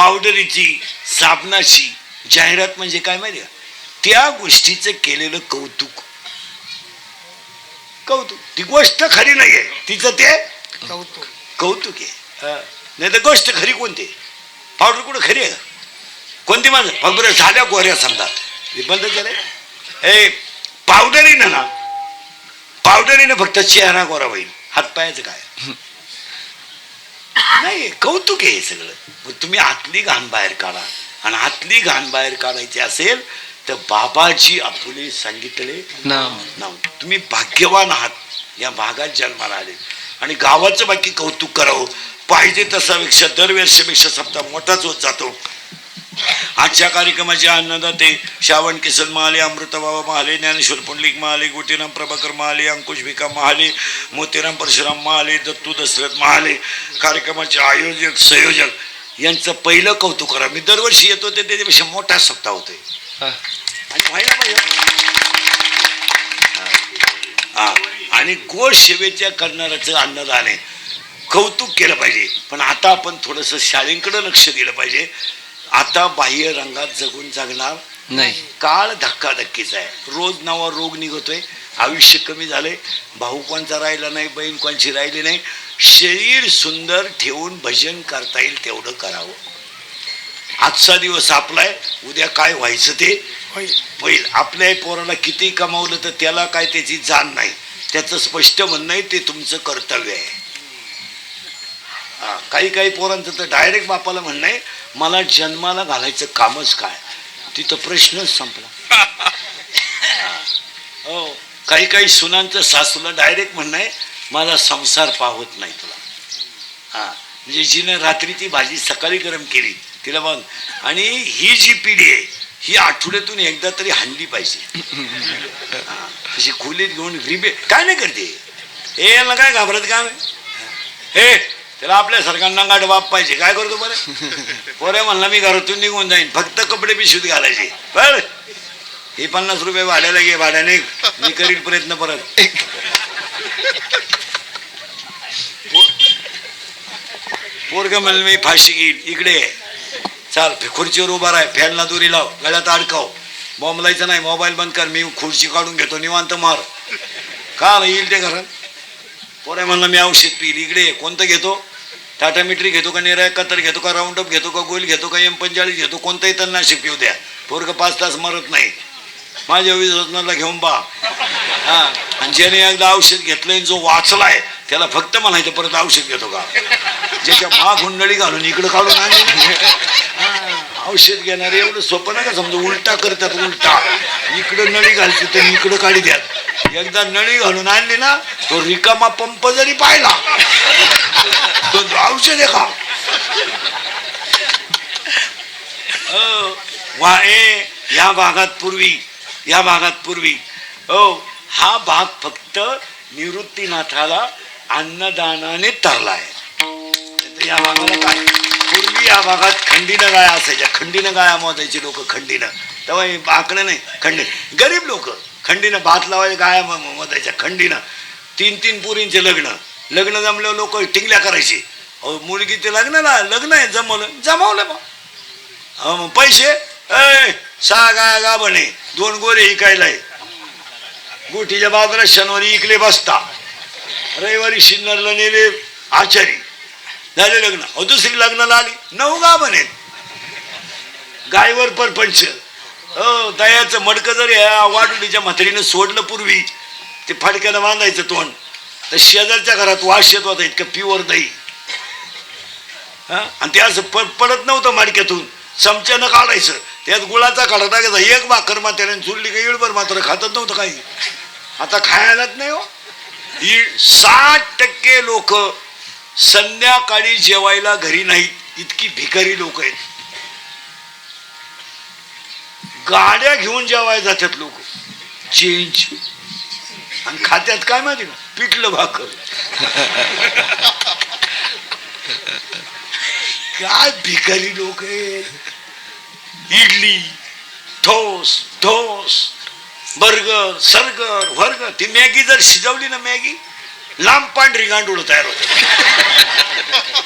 पावडरीची साबणाची जाहिरात म्हणजे काय माहिती का? त्या गोष्टीचं केलेलं कौतुक. कौतुक. ती गोष्ट खरी नाहीये. तिचं ते कौतुक. कौतुक आहे. नाही तर गोष्ट खरी कोणती? पावडर कुठं खरी आहे? कोणती माझं फक्त झाल्या गोऱ्या समजा. हे बंद झाले हे पावडरीनं ना पावडरीनं फक्त चेहरा गोरा होईल. हातपायाचं काय? नाही कौतुक आहे हे सगळं. मग तुम्ही आतली घाण बाहेर काढा. आणि आतली घाण बाहेर काढायची असेल तर बाबाजी आपुले सांगितले नाम नाव. तुम्ही भाग्यवान आहात. या भागात जन्माला आले. आणि गावाचं बाकी कौतुक करावं. पाहिजे तसापेक्षा दरवर्षीपेक्षा सप्ताह मोठाच होत जातो. आजच्या कार्यक्रमाचे अन्नदाते श्रावण किसन महाले अमृतबाबा महाले ज्ञानेश्वर पुंडलिक महाले गोटीराम प्रभाकर महाले अंकुश भिका महाले मोतीराम परशुराम महाले दत्तू दशरथ महाले कार्यक्रमाचे आयोजक संयोजक यांचं पहिलं कौतुक करा. मी दरवर्षी येतो ते त्याच्यापेक्षा मोठा सप्ताह होतोय. आणि व्हायला पाहिजे. हा. आणि गोड सेवेच्या करणाऱ्याचं अन्नदान आहे. कौतुक केलं पाहिजे. पण आता आपण थोडंसं शाळेंकडे लक्ष दिलं पाहिजे. आता बाह्य रंगात जगून जगणार नाही. काळ धक्काधक्कीचा आहे. रोज नवा रोग निघतोय आयुष्य कमी झालंय भाऊ कोणचा राहिला नाही बहीण कोणची राहिली नाही शरीर सुंदर ठेवून भजन करता येईल तेवढं करावं. आजचा दिवस आपलाय उद्या काय व्हायचं ते? होईल. होईल. आपल्या पोराला किती कमावलं तर त्याला काय त्याची जाण नाही. त्याचं स्पष्ट म्हणणं आहे ते तुमचं कर्तव्य आहे. काही काही पोरांचं तर डायरेक्ट बापाला म्हणणं आहे मला जन्माला घालायचं कामच काय? तिथं प्रश्नच संपला. हा. काही काही सुनांचं सासूला डायरेक्ट म्हणणं आहे मला संसार पाहत नाही तुला. हा म्हणजे जिनं रात्रीची भाजी सकाळी गरम केली तिला बघ आणि ही जी पिढी आहे ही आठवड्यातून एकदा तरी हाणली पाहिजे. तशी खोलीत घेऊन रिबे काय नाही करते? हे यांना काय घाबरत काम आहे हे त्याला आपल्या सरकारना गाठ बाप पाहिजे. काय करतो बरं? पोरे म्हणला मी घरातून निघून जाईन. फक्त कपडे पिशवीत घालायचे. बर हे पन्नास रुपये भाड्याला घे भाड्याने मी करील प्रयत्न परत. पोरग म्हणलं मी फाशी घेईल इकडे. चाल खुर्चीवर उभा राह. फॅनला दोरी लाव. गळ्यात अडकाव. बॉम्बलायचं नाही. मोबाईल बंद कर. मी खुर्ची काढून घेतो. निवांत मार. का येईल ते घरात? पोरे म्हणलं मी औषध पिईल. इकडे. कोणतं घेतो? टाटा मिट्री घेतो का निराय कतर घेतो का राऊंड अप घेतो का गोल घेतो का एम पंचेचाळीस घेतो कोणतंही तणनाशक पिऊ द्या. पोरग पाच तास मरत नाही. माझ्या विश्वासनाला घेऊन पहा हा. आणि ज्याने एकदा औषध घेतलंय जो वाचलाय त्याला फक्त म्हणायचं परत औषध घेतो का? ज्याच्या माग हुंडळी घालून इकडं काढून आणली. औषध घेणारे एवढं सोपं नका समजा उलटा करतात उलटा. इकडं नळी घालते तर इकडं काढी द्या एकदा नळी घालून आणली ना तो रिकामा पंप जरी पाहिला तो औषध खा. का हो, वा ए या भागात पूर्वी या भागात पूर्वी. हो हा भाग फक्त निवृत्तीनाथाला अन्नदानाने तरला आहे या भागाला काय? पूर्वी या भागात खंडीनं गाया असायच्या. खंडीनं गाया मोजायची लोक खंडीनं. तेव्हा बाकणं नाही खंडी गरीब लोक. खंडीनं भात लावायचे गाया मोजायच्या. खंडीनं. तीन तीन पुरींचे लग्न. लग्न जमल्यावर लोक टिंगल्या करायची. अहो मुलगी ते लग्नाला लग्न आहे जमवलं. जमवलं मग. पैसे? अय सहा गाया गा बने दोन गोरे इकायलाय. गोठीच्या बाजूला शनिवारी इकले बसता. रविवारी शिन्नरला नेले आचारी. झाले लग्न. हो दुसरी लग्नाला आली. नऊ गा बने गायवर परपंच. हो दयाचं मडकं जर या म्हातारीनं सोडलं पूर्वी ते फाडक्यानं बांधायचं तोंड तर शेजारच्या घरात वास येत होता इतकं प्युअर दही. हा? आणि ते असं प- पडत नव्हतं माडक्यातून. चमच्यानं काढायचं. त्यात गुळाचा काढा टाकायचा. एक भाकर म्हाताऱ्याने चुरली का इळभर मात्र खातच नव्हतं काही. आता खायलाच नाही हो साठ टक्के लोक संध्याकाळी जेवायला घरी नाहीत इतकी भिकारी लोक आहेत. गाड्या घेऊन जेवायला जातात लोक. चेंज. आणि खात्यात काय माहिती का? पिठलं भाकर. काय भिकारी लोक आहेत. इडली ठोस ढोस बर्गर सर्गर वर्गर. ती मॅगी जर शिजवली ना मॅगी लांब पांढरी गांडूळ तयार होते.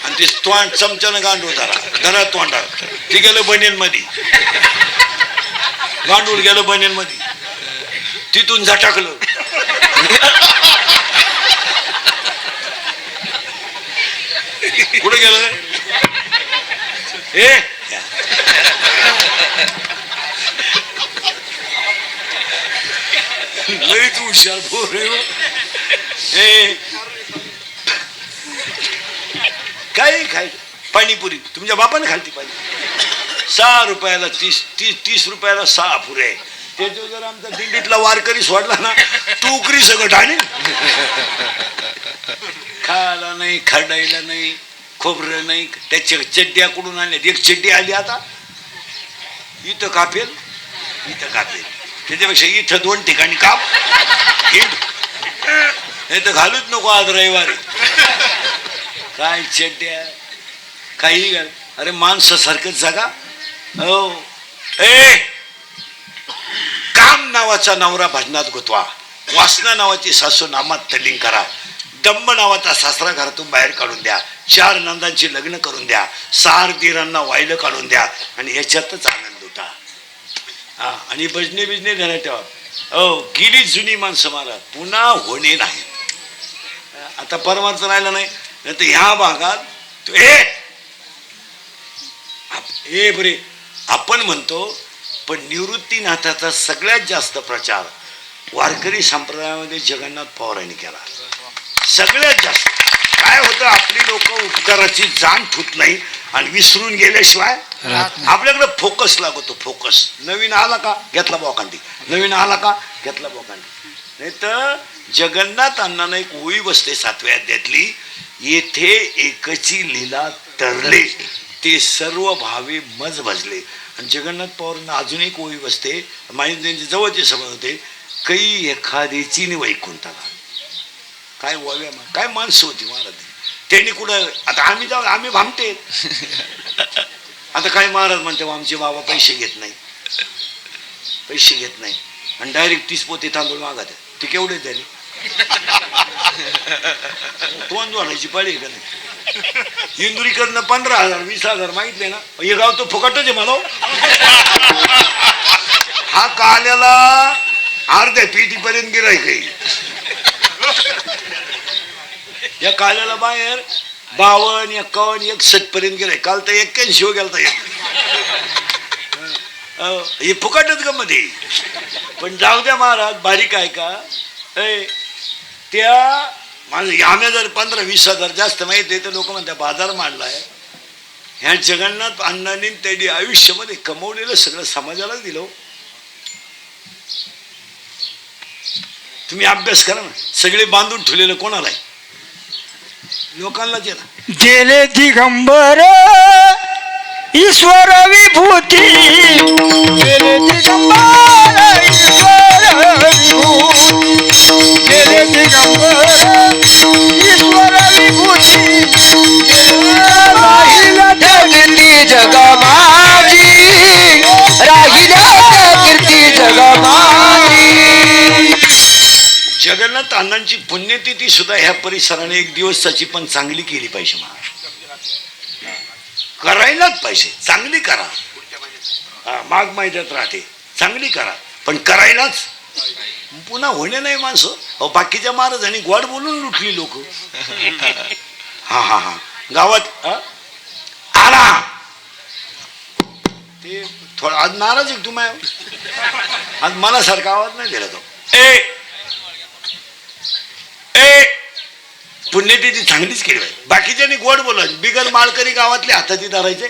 आणि ते तोंड चमच्यानं गांडूळ धरा धरा तोंडात ते गेलं बनेन मध्ये गांडूळ गेलं बनेन मध्ये तिथून झटाकलं. कुठे गेलं? ए लईच हुशार भोर आहे हो. काही खाय पाणीपुरी. तुमच्या बापाने खालती पाणी सहा रुपयाला तीस तीस तीस रुपयाला सहा पुरे. आहे त्याच्यावर जर आमचा दिंडीतला वारकरी सोडला ना तू उकरी सगळं ठाणे. खायला नाही खरडायला नाही खोबरं नाही त्याच्या चड्ड्या कुठून आणल्या एक चड्डी आली आता. इथं कापेल इथं कापेल. त्याच्यापेक्षा इथं दोन ठिकाणी काप. हे तर घालूच नको आज रविवारी. काय चड्ड्या काही घाल. अरे माणसासारखंच जगा. हो. ए! काम नावाचा नवरा भजनात गुतवा. वासना नावाची सासू नामात तलिंग करा. दंब नावाचा सासरा घरातून बाहेर काढून द्या. चार नंदांची लग्न करून द्या. सार दिरांना वायलं काढून द्या. आणि ह्याच्यातच आनंद होता हा आणि भजने बिजने घरात ठेवा. हो गेली जुनी माणसं मला. पुन्हा होणे नाही. आता परमार्थ राहिला नाही. नाही तर ह्या भागात ए बरे. आपण म्हणतो पण निवृत्तीनाथाचा सगळ्यात जास्त प्रचार वारकरी संप्रदायामध्ये जगन्नाथ पवारांनी केला. सगळ्यात जास्त. काय होतं आपली लोक उपकाराची जाण ठुत नाही आणि विसरून गेल्याशिवाय आपल्याकडे फोकस लागतो फोकस. नवीन आला का? घेतला बोकांडी नवीन आला का? घेतला बोकांडी नाही तर जगन्नाथ अण्णांना एक ओळी बसते सातव्या अध्यातली येथे एकची लीला तरले. ते सर्व भावे मज भजले. आणि जगन्नाथ पवारांना अजून एक ओळी बसते. माहिती त्यांचे जवळचे समज होते. काही एखाद्याची नि वैकुंठाला. काय वव्या मा- काय माणसं होती महाराज. त्यांनी कुठं आता आम्ही जाऊ आम्ही भामते आता काय महाराज म्हणते आमचे बाबा पैसे घेत नाही. पैसे घेत नाही. आणि डायरेक्ट तीस पोते तांदूळ मागत आहे. ते केवढे झाले तोंड जोडायची पाळी का नाही? इंदुरीकडनं पंधरा हजार वीस हजार मागितले ना हे गाव तो फुकटच आहे मला हो. काल्याला अर्ध्या पेटीपर्यंत गिराय काही या काल्याला बाहेर बावन्न एकावन्न एकसष्ट पर्यंत गेलाय काल तर एक्क्याऐंशी गेलता एक. हे फुकटच ग मध्ये. पण जाऊ द्या महाराज बारीक आहे का? त्या माझं आम्ही जर पंधरा वीस हजार जास्त माहिती आहे तर लोक म्हणतात बाजार मांडलाय ह्या जगन्नाथ अण्णांनी त्यांनी आयुष्यामध्ये कमवलेलं सगळं समाजाला दिलं हो. तुम्ही अभ्यास करा ना. सगळे बांधून ठेवलेलं कोणाला आहे? लोकांनाच गेले दिगंबर. ईश्वर विभूती. गेले दिगंबर ईश्वर विभूती. गेले दिगंबर ईश्वर विभूती. राहिला त्या कीर्ती जगन्नाथ अण्णांची पुण्यतिथी सुद्धा ह्या परिसराने एक दिवसाची पण चांगली केली पाहिजे मला करायलाच पाहिजे. चांगली करा. हा, माघ महिन्यात राहते. चांगली करा. पण करायलाच. पुन्हा होणे नाही माणसं. अहो बाकीच्या महाराजांनी गोड बोलून लुटली लोक. हा हा हा. गावात? आला. ते थोडा आज नाराज आहे तुम्ही? आज मला सारखा आवाज नाही दिला तो. ए. ए. पुण्यतिथी चांगलीच केली. पाहिजे बाकीच्यांनी गोड बोलायचे बिगर माळकरी गावातले हाताची धरायचे.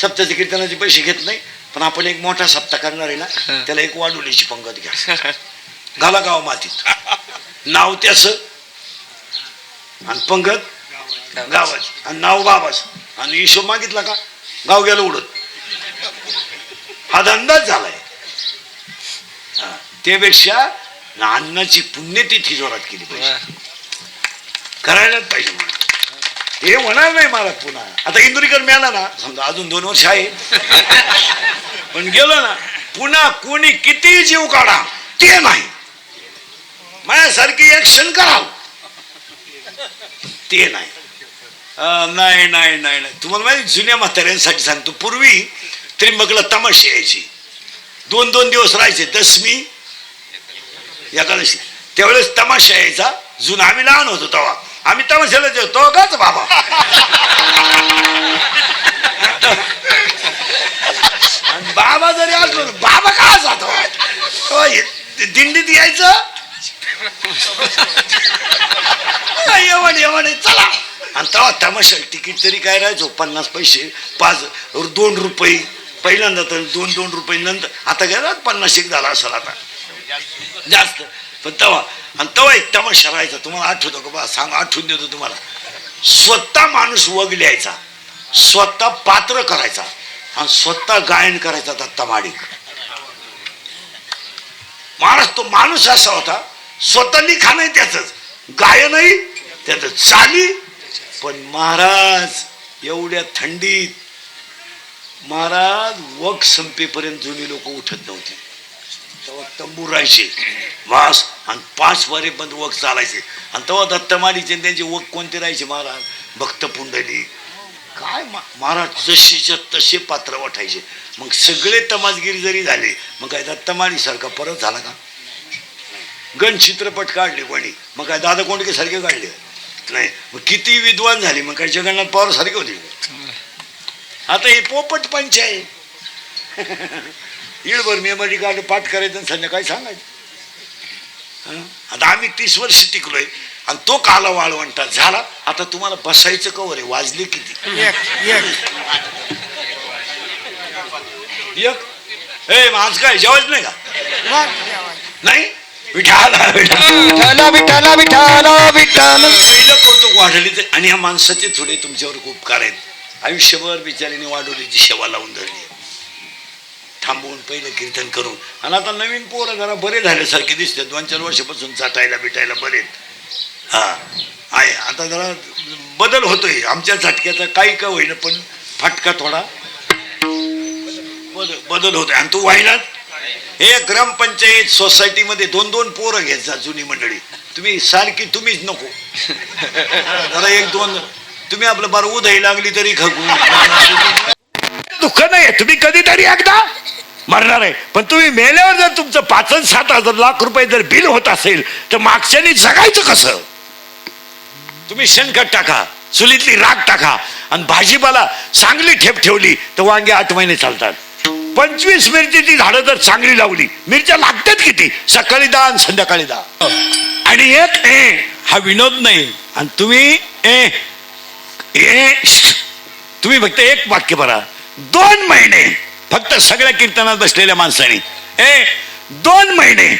सप्ताची कीर्तनाचे पैसे घेत नाही पण आपण एक मोठा सप्ताह करणार आहे ना त्याला एक वाडुलीची पंगत घ्या. घाला गाव मातीत. नाव त्याच. आणि पंगत गावाची. आणि नाव बाबाच. आणि हिशोब मागितला का? गाव गेलं उडत. हा धंदाच झालाय. त्यापेक्षा अन्नाची पुण्यतिथी जोरात केली पाहिजे. करायलाच पाहिजे हे होणार नाही मला पुन्हा. आता इंदुरीकर मिळाला ना समजा अजून दोन वर्ष आहे पण गेलो ना पुन्हा कोणी किती जीव काढा ते नाही. माझ्यासारखी ऍक्शन करावं. ते नाही. अं, नाही नाही नाही नाही. तुम्हाला माहिती जुन्या म्हाताऱ्यांसाठी सांगतो. पूर्वी त्रिंबकला तमाशे यायची. दोन दोन दिवस राहायचे दसमी एकादशी. त्यावेळेस तमाशा यायचा. जुना आम्ही लहान होतो तेव्हा. आम्ही तमाशाला जेवतो तो काच बाबा. आणि बाबा जरी असलो बाबा का जातो? दिंडीत यायचं. येवण येवण चला. आणि तेव्हा तमाशा तिकीट तरी काय राहायचो पन्नास पैसे पाच दोन रुपये. पहिल्यांदा तर दोन दोन रुपये नंतर. आता गेला पन्नास एक झाला असेल आता. जास्त. पण तेव्हा आणि तेव्हा एक तमाशा राहायचा तुम्हाला आठवतो का बा? सांग आठवून देतो तुम्हाला. स्वतः माणूस वग लिहायचा स्वतः पात्र करायचा आणि स्वतः गायन करायचा दत्ता माडिक महाराज तो माणूस असा होता स्वतः लिखाणही त्याच गायनही त्याच चाली. पण महाराज एवढ्या थंडीत महाराज वग संपेपर्यंत जुनी लोक उठत नव्हती. तेव्हा तंबू राहायचे. वास आणि पाच वारे बंद वग चालायचे. आणि तेव्हा दत्तमाडीचे त्यांचे वग कोणते राहायचे महाराज? भक्त पुंडली. काय महाराज जशीच्या तसे पात्र वाटायचे. मग सगळे तमासगिरी जरी झाले मग काय दत्तमाडी सारखा परत झाला का? गण चित्रपट काढले कोणी. मग काय दादा कोंडके सारखे काढले? नाही. मग किती विद्वान झाले. मग काय जगन्नाथ पवार सारखे होते. आता हे पोपट पंच आहे. इळभर मेमरी कार्ड पाठ करायचं आणि संध्याकाळी सांगायचं. हं? आता आम्ही तीस वर्ष टिकलोय आणि तो काला वाळवंटा झाला. आता तुम्हाला बसायचं कवर आहे वाजले किती? एक ए आज काय जेवायच नाही का? नाही. विठाला विठाला. विठाला विठाला विठाला कौतुक वाढवली तर आणि ह्या माणसाचे थोडे तुमच्यावर खूप उपकार आहेत. आयुष्यभर बिचारीने वाढवलीची सेवा लावून धरली. थांबवून पहिलं कीर्तन करून. आणि आता नवीन पोरं जरा बरे झाल्यासारखे दिसते. दोन चार वर्षापासून चाटायला बिटायला बरे हा. आहे. आता जरा बदल होतोय. आमच्या झटक्याचा काही का होईना पण फटका थोडा बदल बदल होतोय. आणि तू व्हायला? हे ग्रामपंचायत सोसायटीमध्ये दोन दोन पोरं घेत जा जुनी मंडळी. तुम्ही सारखी तुम्हीच नको. जरा एक दोन. तुम्ही आपलं बरं उदय लागली तरी खगू दुःख नाही तुम्ही कधीतरी एकदा मरणार आहे. पण तुम्ही मेल्यावर जर तुमचं पाच सात हजार लाख रुपये जर बिल होत असेल तर मागच्यानी जगायचं कसं? तुम्ही शेणखत टाका चुलीतली राग टाका आणि भाजीपाला चांगली ठेप ठेवली तर वांगे आठ महिने चालतात. पंचवीस मिरचीची झाडं जर चांगली लावली मिरच्या लागतात किती? सकाळी दहा आणि संध्याकाळी दहा. आणि एक ए हा विनोद नाही. आणि तुम्ही ए ए तुम्ही फक्त एक वाक्य भरा दोन महिने. फक्त सगळ्या कीर्तनात बसलेल्या माणसाने. ए दोन महिने.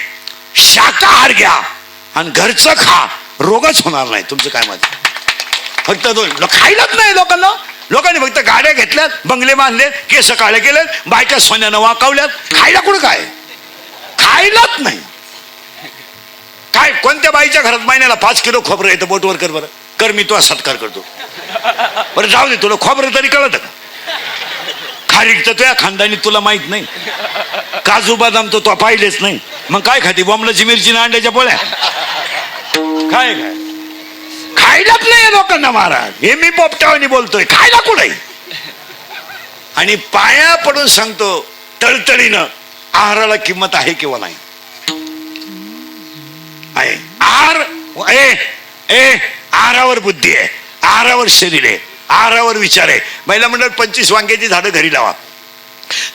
शाकाहार घ्या आणि घरचं खा. रोगच होणार नाही. तुमचं काय मत? फक्त दोन. खायलाच नाही लोकांना. लोकांनी फक्त गाड्या घेतल्यात बंगले बांधलेत केस काळे केलेत बायच्या सोन्यानं वाकावल्यात. खायला कुठं काय? खायलाच नाही. काय कोणत्या बाईच्या घरात महिन्याला पाच किलो खोबरं येतं? बोटवर कर बरं. कर मी तुला सत्कार करतो. बरं जाऊ दे तुला खोबरं तरी कळत का? खारीक तर तुझ्या खानदानी तुला माहीत नाही. काजू बदाम तर तू पाहिलेच नाही. मग काय खाती? बॉम्बलाची मिरची ना अंड्याच्या पोळ्या? काय काय खायलाच नाही लोकांना महाराज. हे मी पोपटावानी बोलतोय. खायला कुठे? आणि पाया पडून सांगतो तळतळीनं आहाराला किंमत आहे किंवा नाही? आहे. आहार ए ए आहारावर बुद्धी आहे. आहारावर शरीर आहे. आहारावर विचार आहे. महिला मंडळ पंचवीस वांग्याची झाडं घरी लावा.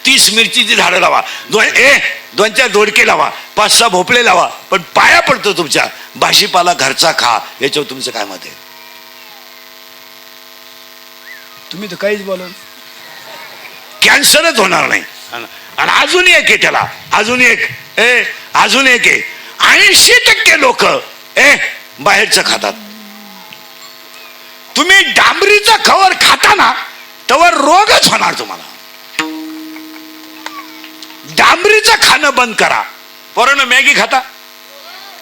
तीस मिरचीची झाडं लावा. दोन ए दोन चार दोडके लावा. पाच सहा भोपळे लावा. पण पाया पडतो तुमच्या. भाजीपाला घरचा खा. याच्यावर तुमचं काय मत आहे? तुम्ही तर काहीच बोला कॅन्सरच होणार नाही. आणि अजून एक आहे त्याला. अजून एक. ए अजून एक आहे. ऐंशी टक्के लोक ए बाहेरचं खातात. तुम्ही डांबरीचा खवर खाता ना तवर रोगच होणार तुम्हाला. डांबरीचं खाणं बंद करा. पोरानं मॅगी खाता?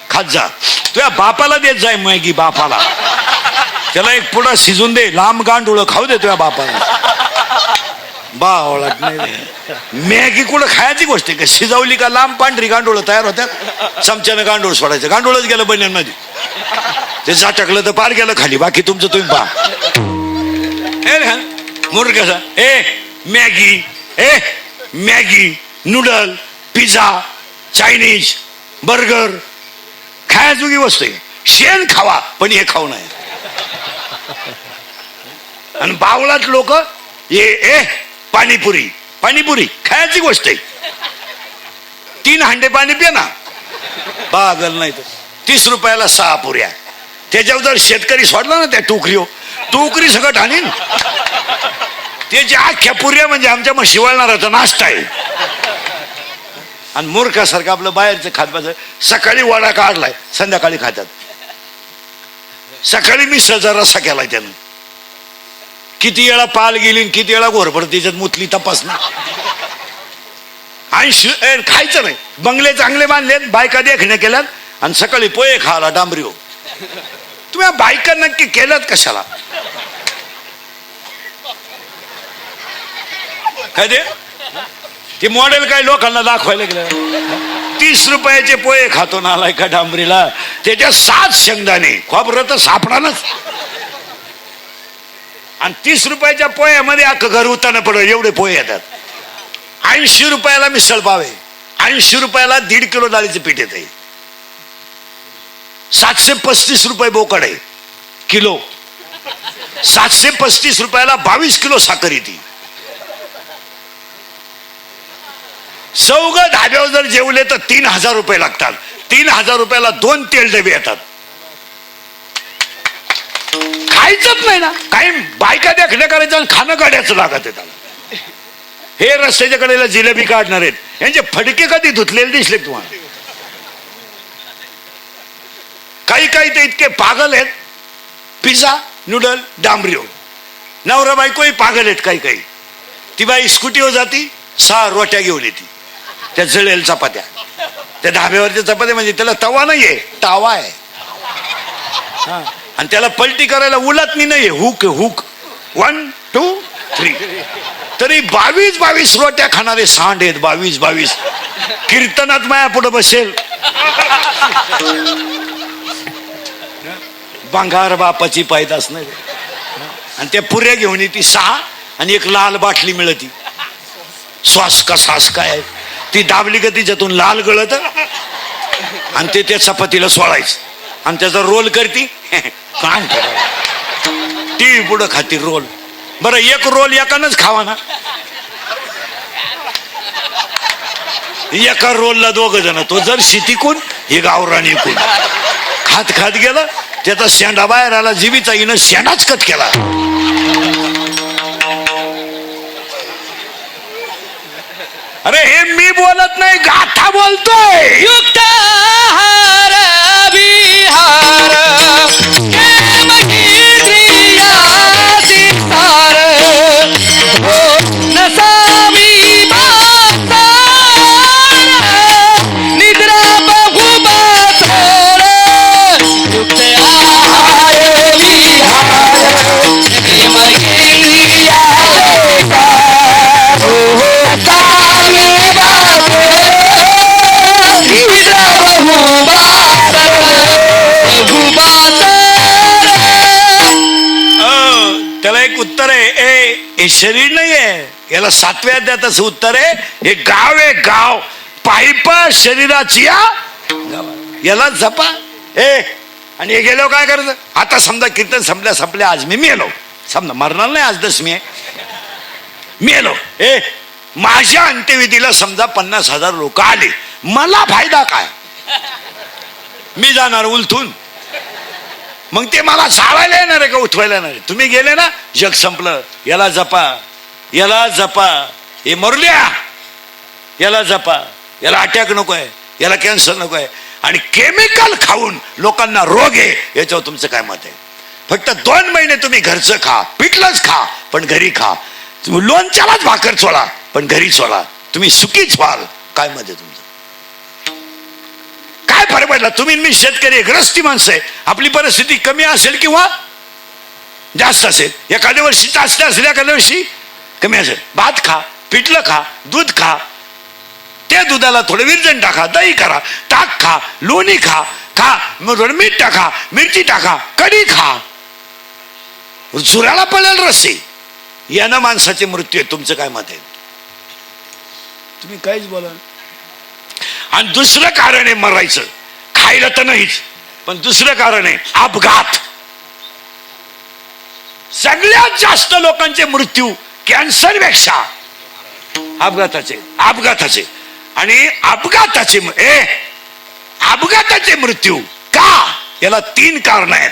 खात जा. तुझ्या बापाला देत जाय मॅगी बापाला. त्याला एक पुढा शिजून दे लांब गांडुळ खाऊ दे तुझ्या बापाला. बा नाही मॅगी कुठं खायची गोष्ट आहे का? शिजवली का लांब पांढरी गांडोळ तयार होत्या? चमच्यानं गांडूळ सोडायचं. गांडूळच गेलं बन्यांमध्ये ते टाकलं तर पार गेलं खाली. बाकी तुमचं तुम्ही पहा. हे ना कसा? ए मॅगी. ए Maggi noodle pizza Chinese burger. खायाजोगी वस्तू आहे. शेण खावा पण हे खाऊ नये. आणि बावळात लोक ये ए पाणीपुरी. पाणीपुरी खायची गोष्ट आहे. तीन हांडे पाणी पिया ना. पागल नाही तर. तीस रुपयाला सहा पुऱ्या. त्याच्यावर जर शेतकरी सोडला ना त्या टोकरीवर टोकरी सगळं ठाणीन त्याच्या अख्ख्या पुऱ्या म्हणजे आमच्या मग शिवाळणाराचा नाश्ता आहे. आणि मूर्खासारखं आपलं बाहेरचं खात सकाळी वडा काढलाय संध्याकाळी खातात. सकाळी मिसळचा रस्सा केलाय त्यानं. किती वेळा पाल गेली आणि किती वेळा घोरपड त्याच्यात मुतली तपासणार आणि शि- खायचं नाही. बंगले चांगले बांधले बायका देखणे केल्यात आणि सकाळी पोहे खाला डांबरी हो. तुम्ही बायका नक्की केल्यात कशाला? काय ते? ते मॉडेल काय लोकांना दाखवायला गेलं? तीस रुपयाचे पोहे खातो नालाय का डांबरीला. त्याच्या सात शेंगदाणे. खोबरं तर सापडानच आणि तीस रुपयाच्या पोह्यामध्ये अख्खं घर उताना पडलं एवढे पोहे येतात. ऐंशी रुपयाला मिसळ पाव आहे ऐंशी रुपयाला दीड किलो डाळीचं पीठ येते सातशे पस्तीस रुपये बोकड आहे किलो. सातशे पस्तीस रुपयाला बावीस किलो साखर येते. चौघ धाब्यावर जर जेवले तर तीन हजार रुपये लागतात. तीन हजार रुपयाला दोन तेल डबे येतात. खायचंच नाही ना? काही बायका देखणे करायचं आणि खाणं काढायचं लागत आहे त्याला. हे रस्त्याच्या कडेला जिलेबी काढणार आहेत. यांचे फडके कधी धुतलेले दिसले तुम्हाला? काही काही ते इतके पागल आहेत. पिझ्झा नूडल डांबरिओ. नवरा बायकोही पागल आहेत काही काही. ती बाई स्कूटीवर जाती सहा रोट्या घेऊन येते. त्या जळेल चपात्या. त्या धाब्यावरच्या चपात्या म्हणजे त्याला तवा नाहीये तावा आहे. हा. आणि त्याला पलटी करायला उलटणी नाही hook hook. One two three तरी बावीस बावीस रोट्या खाणारे सांड आहेत. बावीस बावीस. कीर्तनात माया पुढे बसेल. बंगार बापाची पायदास नाही. आणि त्या पुऱ्या घेऊन येते सहा आणि एक लाल बाटली मिळती. श्वास का सास काय आहे? ती दाबली का तिच्यातून लाल गळत? आणि ते त्या चपातीला सोडायचं. आणि त्याचा रोल करती. काय? ती पुढं खाती रोल. बरं एक रोल एकानच खावा ना. एका रोलला दोघ जण. तो जर शितिकून हे गावराणी कोण खात खात गेलं त्याचा शेंडा बाहेर आला जीवीचा हिनं शेंडाच कट केला. अरे हे मी बोलत नाही गाथा बोलतोय. युक्त विहार शरीर नाही आहे याला सातव्या अध्यायाचं उत्तर आहे. हे गाव आहे गाव. पायपा शरीराची या याला जपा. ए आणि हे गेलो काय करायचं? आता समजा कीर्तन संपल्या संपल्या आज मी मेलो. समजा मरणार नाही आज दसमी आहे. मेलो. ए माझ्या अंत्यविधीला समजा पन्नास हजार लोक आले. मला फायदा काय? मी जाणार उलथून. मग ते मला चावायला येणार आहे का उठवायला येणार आहे? तुम्ही गेले ना जग संपलं. याला जपा. याला जपा. हे मरल्या. याला जपा. याला अटॅक नको आहे. याला कॅन्सर नको आहे. आणि केमिकल खाऊन लोकांना रोग आहे याच्यावर तुमचं काय मत आहे? फक्त दोन महिने तुम्ही घरचं खा. पिठलंच खा पण घरी खा. तुम्ही लोणच्यालाच भाकर सोडा पण घरी सोडा. तुम्ही सुखीच व्हाल. काय मत आहे तुमचं? काय फरक पडला? तुम्ही मी शेतकरी ग्रस्ती माणसं आहे. आपली परिस्थिती कमी असेल किंवा जास्त असेल? एखाद्या वर्षी जास्त असेल एखाद्या वर्षी कमी असेल. भात खा पिठलं खा दूध खा. त्या दुधाला थोडं विरजण टाका दही करा ताक खा लोणी खा खा मग थोडं मीठ टाका मिरची टाका कढी खा. झुराला पडेल रस्सी यानं माणसाचे मृत्यू आहे तुमचं काय मत आहे? तुम्ही काहीच बोला आणि दुसरं कारण आहे मरायचं. खायला तर नाहीच पण दुसरं कारण आहे अपघात. सगळ्यात जास्त लोकांचे मृत्यू कॅन्सरपेक्षा अपघाताचे अपघाताचे. आणि अपघाताचे ए अपघाताचे मृत्यू का? याला तीन कारण आहेत.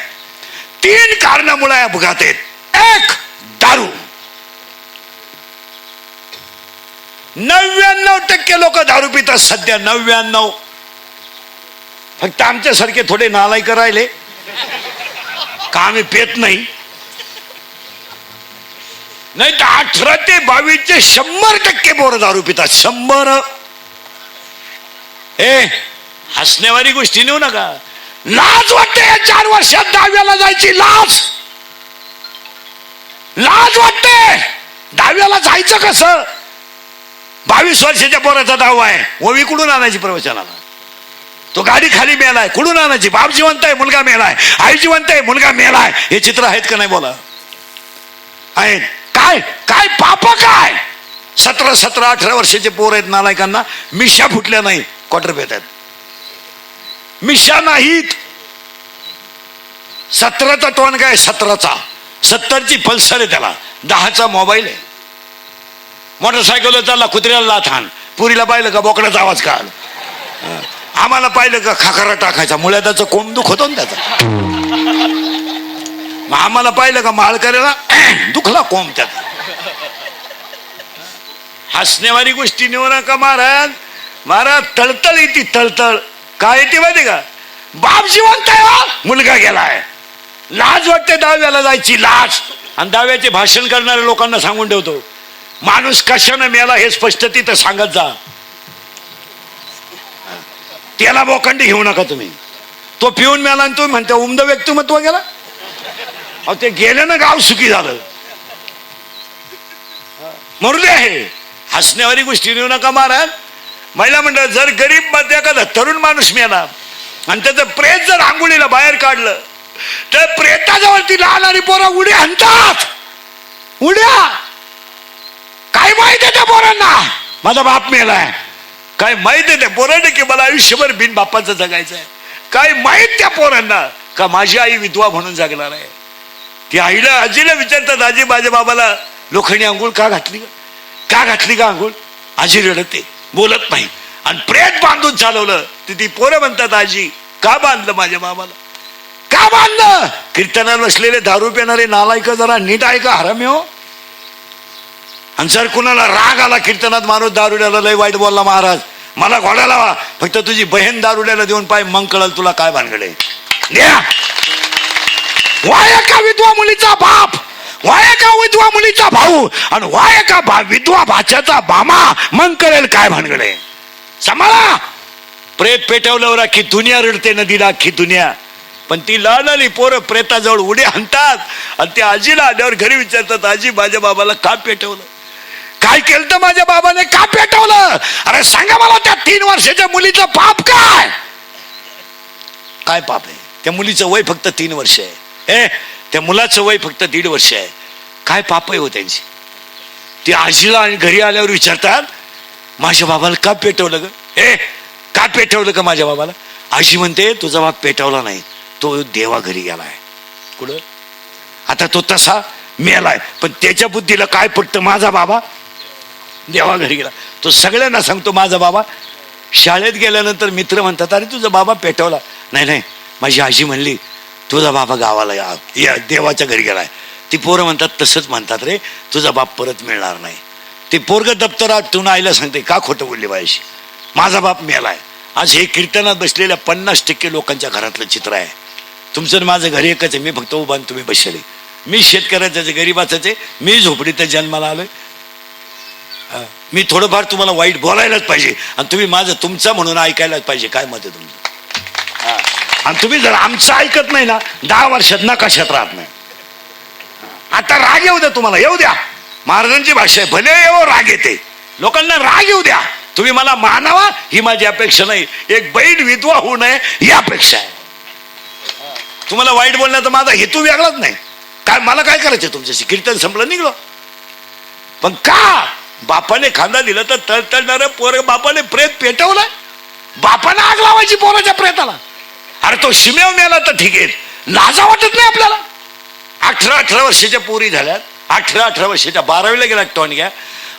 तीन कारणामुळे अपघात आहेत. एक दारू. नव्याण्णव टक्के लोक दारू पितात. सध्या नव्याण्णव. फक्त आमच्यासारखे थोडे नालायक राहिले. का आम्ही पेत नाही. नाही तर अठरा ते बावीसचे शंभर टक्के पोरं दारू पितात. शंभर. ए हसण्यावारी गोष्टी नेऊ नका. लाज वाटते या चार वर्षात दहाव्याला जायची. लाज. लाज वाटते. दहाव्याला जायचं कसं? बावीस वर्षाच्या पोराचा दावा आहे. ओवी कुठून आणायची प्रवचनाला? तो गाडी खाली मेलाय. कुठून आणायची? बाप जिवंत आहे मुलगा मेलाय. आई जिवंत आहे मुलगा मेलाय. हे चित्र आहेत का नाही बोला? आहेत. काय? काय पाप काय? सतरा सतरा अठरा वर्षाचे पोर आहेत नालायकांना. मिशा फुटल्या नाही. क्वार्टर भेटतात मिशा नाहीत. सतराचा तोंड काय? सतराचा. सत्तरची पल्सर आहे त्याला. दहाचा मोबाईल आहे. मोटरसायकलवर चालला कुत्र्याला लाथान पुरीला पाहिलं का बोकडाचा आवाज काल? आम्हाला पाहिलं का खाखरा टाकायचा मुळ्या त्याचं कोंब दुख होतो ना त्याचा. मग आम्हाला पाहिलं का माळकऱ्याला दुखला कोंब त्याचा. हसण्यावारी गोष्टी नेऊ नका महाराज. महाराज तळतळ येते तळतळ. काय येते माहिती का? बाप जिवंत आहे हो. मुलगा गेलाय. लाज वाटते दहाव्याला जायची लाज. आणि दहाव्याचे भाषण करणाऱ्या लोकांना सांगून ठेवतो. माणूस कशानं मेला हे स्पष्ट तिथं सांगत जा. त्याला बोखंडी घेऊ नका तुम्ही. तो पिऊन मेला आणि तुम्ही म्हणता उमद व्यक्तिमत्व गेला? अहो ते गेलं ना गाव सुखी झालं. मरुदे आहे. हसण्यावारी गोष्टी देऊ नका महाराज. महिला मंडळ जर गरीबमध्ये एखादा तरुण माणूस मेला आणि त्याचं प्रेत जर आंघोळीला बाहेर काढलं तर प्रेताजवळती लहान आणि पोरं उड्या आणतात. उड्या! काय माहीत आहे त्या पोरांना? माझा बाप मेलाय. काय माहीत आहे त्या पोरांना की मला आयुष्यभर बिन बापाचं जगायचं आहे काय माहीत त्या पोरांना? का माझी आई विधवा म्हणून जगणार आहे? ती आईला आजीला विचारतात आजी माझ्या बाबाला लोखंडी आंघोळ का घातली का घातली का आंघोळ? आजी रडते बोलत नाही. आणि प्रेत बांधून चालवलं तर ती पोरं म्हणतात आजी का बांधलं माझ्या बाबाला? का बांधलं? कीर्तनाला बसलेले दारू पिणारे नालायक जरा नीट ऐका हरामी हो. आणि जर कुणाला राग आला कीर्तनात माणूस दारुड्याला लय वाईट बोलला महाराज. मला घोडा लावा. फक्त तुझी बहीण दारुड्याला देऊन पाय मग कळल तुला काय भानगडे द्या. वाय का विधवा मुलीचा बाप? वाय का विधवा मुलीचा भाऊ? आणि वाय का भा विधवा भाच्याचा बामा मग कळेल काय भानगडे सांभाळा. प्रेत पेटवल्यावर राखी दुनिया रडते नदीला अख्खी दुनिया. पण ती लहान पोरं प्रेताजवळ उडी आणतात. आणि त्या आजीला आल्यावर घरी विचारतात आजी माझ्या बाबाला का पेटवलं? काय केलं तर माझ्या बाबाने? का पेटवलं. अरे सांगा मला त्या तीन वर्षाच्या मुलीचं पाप काय? काय पाप आहे? त्या मुलीचं वय फक्त तीन वर्ष आहे. ए त्या मुलाचं वय फक्त दीड वर्ष आहे. काय पाप आहे हो त्यांची? ती आजीला आणि घरी आल्यावर विचारतात माझ्या बाबाला का पेटवलं ग? ए का पेटवलं का माझ्या बाबाला? आजी म्हणते तुझा बाप पेटवला नाही. तो देवा घरी गेलाय. कुठं? आता तो तसा मेलाय. पण त्याच्या बुद्धीला काय पटतं? माझा बाबा देवा घरी गेला. तो सगळ्यांना सांगतो माझा बाबा शाळेत गेल्यानंतर मित्र म्हणतात अरे तुझा बाबा पेटवला. नाही नाही माझी आजी म्हणली तुझा बाबा गावाला या या देवाच्या घरी गेलाय. ती पोरं म्हणतात तसंच म्हणतात रे तुझा बाप परत मिळणार नाही. ते पोरग दप्तरात ठेवून आईला सांगते का खोटं बोलली बायशी माझा बाप मेलाय. आज हे कीर्तनात बसलेल्या पन्नास टक्के लोकांच्या घरातलं चित्र आहे. तुमचं आणि माझं घर एकच आहे. मी फक्त उभा तुम्ही बसले मी शेतकऱ्याचं गरीबाचं आहे मी झोपडीत जन्माला आलोय. मी थोडंफार तुम्हाला वाईट बोलायलाच पाहिजे. आणि तुम्ही माझं तुमचं म्हणून ऐकायलाच पाहिजे. काय मत आहे तुमचं? आणि तुम्ही जर आमचं ऐकत नाही ना दहा वर्षात ना कशात राहत नाही. आता राग येऊ द्या तुम्हाला येऊ द्या. महाराजांची भाषा आहे भले येऊ राग येते. लोकांना राग येऊ द्या. तुम्ही मला मानावा ही माझी अपेक्षा नाही. एक बैठ विधवा होऊ नये ही अपेक्षा आहे. तुम्हाला वाईट बोलण्याचा माझा हेतू वेगळाच नाही. काय मला काय करायचं तुमच्याशी? कीर्तन संपलं निघलो. पण का? बापाने खांदा दिला तर तळतळणार पोर बापाने प्रेत पेटवला बापाने आग लावायची पोराच्या प्रेताला. अरे तो शिमेव मेला तर ठीक आहे. लाजा वाटत नाही आपल्याला. अठरा अठरा वर्षाच्या पोरी झाल्यात. अठरा अठरा वर्षाच्या बारावीला गेला टॉनग्या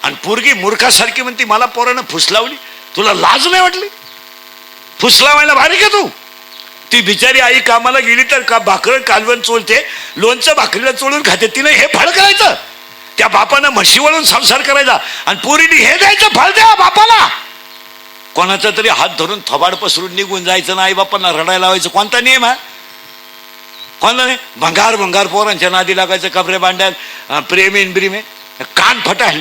आणि पोरगी मूर्खासारखी म्हणती मला पोरानं फुसलावली. तुला लाज नाही वाटली? फुसलावायला भारी का तू? ती बिचारी आई कामाला गेली तर का भाकर कालवण चोळते? लोणचं भाकरीला चोळून खाते. तिने हे फळ करायचं. त्या बापानं म्हशी वळून संसार करायचा. आणि पोरीने हे द्यायचं फळ द्या बापाला. कोणाचा तरी हात धरून थबाड पसरून निघून जायचं ना आई बापांना रडायला लावायचं. कोणता नियम आहे कोणता नाही भंगार भंगार पोरांच्या नादी लागायचं कपडे बांड्यात प्रेमीन ब्रिमे कान फटाळले